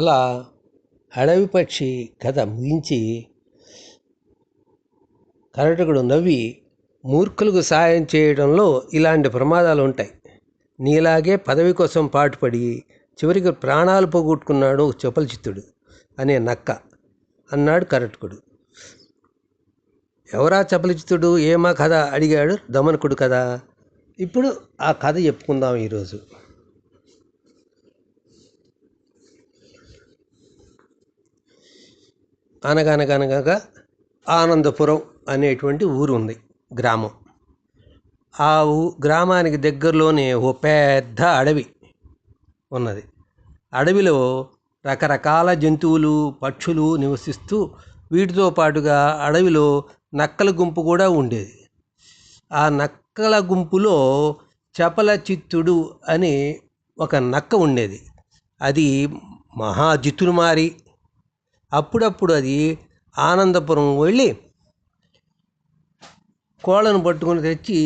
అలా అడవి పక్షి కథ ముగించి కరటకుడు నవ్వి మూర్ఖులకు సాయం చేయడంలో ఇలాంటి ప్రమాదాలు ఉంటాయి. నీలాగే పదవి కోసం పాటుపడి చివరికి ప్రాణాలు పోగొట్టుకున్నాడు చపలచిత్తుడు అనే నక్క అన్నాడు కరటకుడు ఎవరా చపలచిత్తుడు ఏమా కథ? అడిగాడు దమనకుడు కదా. ఇప్పుడు ఆ కథ చెప్పుకుందాం ఈరోజు. అనగనగనగా ఆనందపురం అనేటువంటి ఊరు ఉంది గ్రామం. ఆ ఊ గ్రామానికి దగ్గరలోనే ఓ పెద్ద అడవి ఉన్నది. అడవిలో రకరకాల జంతువులు పక్షులు నివసిస్తూ వీటితో పాటుగా అడవిలో నక్కల గుంపు కూడా ఉండేది. ఆ నక్కల గుంపులో చపల చిత్తుడు అని ఒక నక్క ఉండేది. అది మహాజిత్తులు మారి అప్పుడప్పుడు అది ఆనందపురం వెళ్ళి కోళ్ళను పట్టుకొని తెచ్చి